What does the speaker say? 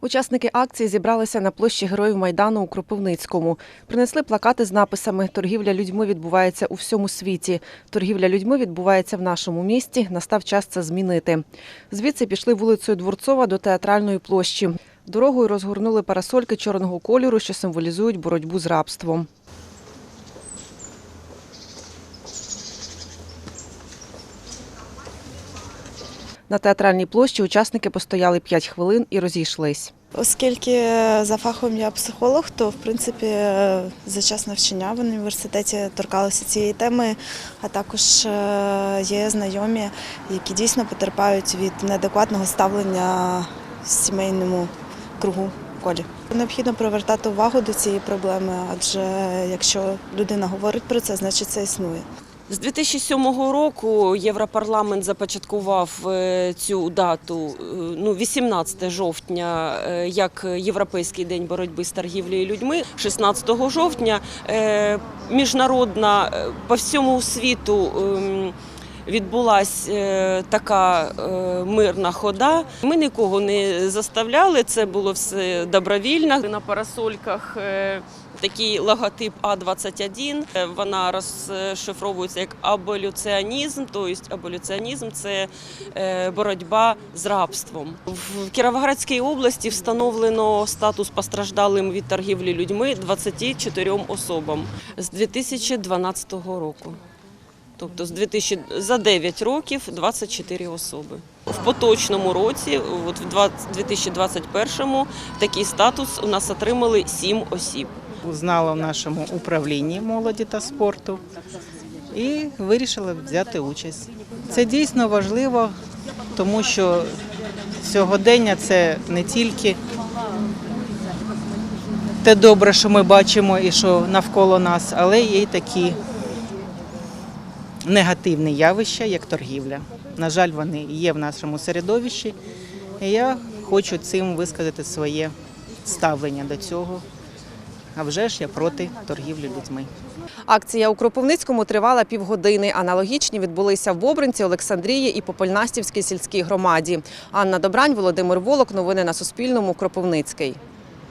Учасники акції зібралися на площі Героїв Майдану у Кропивницькому. Принесли плакати з написами Торгівля людьми відбувається у всьому світі. Торгівля людьми відбувається в нашому місті. Настав час це змінити. Звідси пішли вулицею Дворцова до театральної площі. Дорогою розгорнули парасольки чорного кольору, що символізують боротьбу з рабством. На театральній площі учасники постояли 5 хвилин і розійшлись. Оскільки за фахом я психолог, то в принципі за час навчання в університеті торкалися цієї теми, а також е, є знайомі, які дійсно потерпають від неадекватного ставлення сімейному кругу колі. Необхідно привертати увагу до цієї проблеми, адже якщо людина говорить про це, значить це існує. З 2007 року Європарламент започаткував е, цю дату, е, ну 18 жовтня, е, як Європейський день боротьби з торгівлею людьми. 16 жовтня міжнародна по всьому світу. Відбулася е, така е, мирна хода. Ми нікого не заставляли, це було все добровільно. На парасольках е, такий логотип А21. Е, Вона розшифровується як аболюціонізм, тобто аболюціонізм це боротьба з рабством. В Кіровоградській області встановлено статус постраждалим від торгівлі людьми 24 особам з 2012 року. Тобто з 2000, за 9 років 24 особи. В поточному році, от в 2021-му, такий статус у нас отримали 7 осіб. Узнала в нашому управлінні молоді та спорту і вирішила взяти участь. Це дійсно важливо, тому що сьогодення це не тільки те добре, що ми бачимо і що навколо нас, але є й такі негативні явища, як торгівля. На жаль, вони є в нашому середовищі. І я хочу цим висказати своє ставлення до цього. А вже ж я проти торгівлі людьми. Акція у Кропивницькому тривала півгодини. Аналогічні відбулися в Бобринці, Олександрії і Попельнастівській сільській громаді. Анна Добрань, Володимир Волок. Новини на Суспільному. Кропивницький.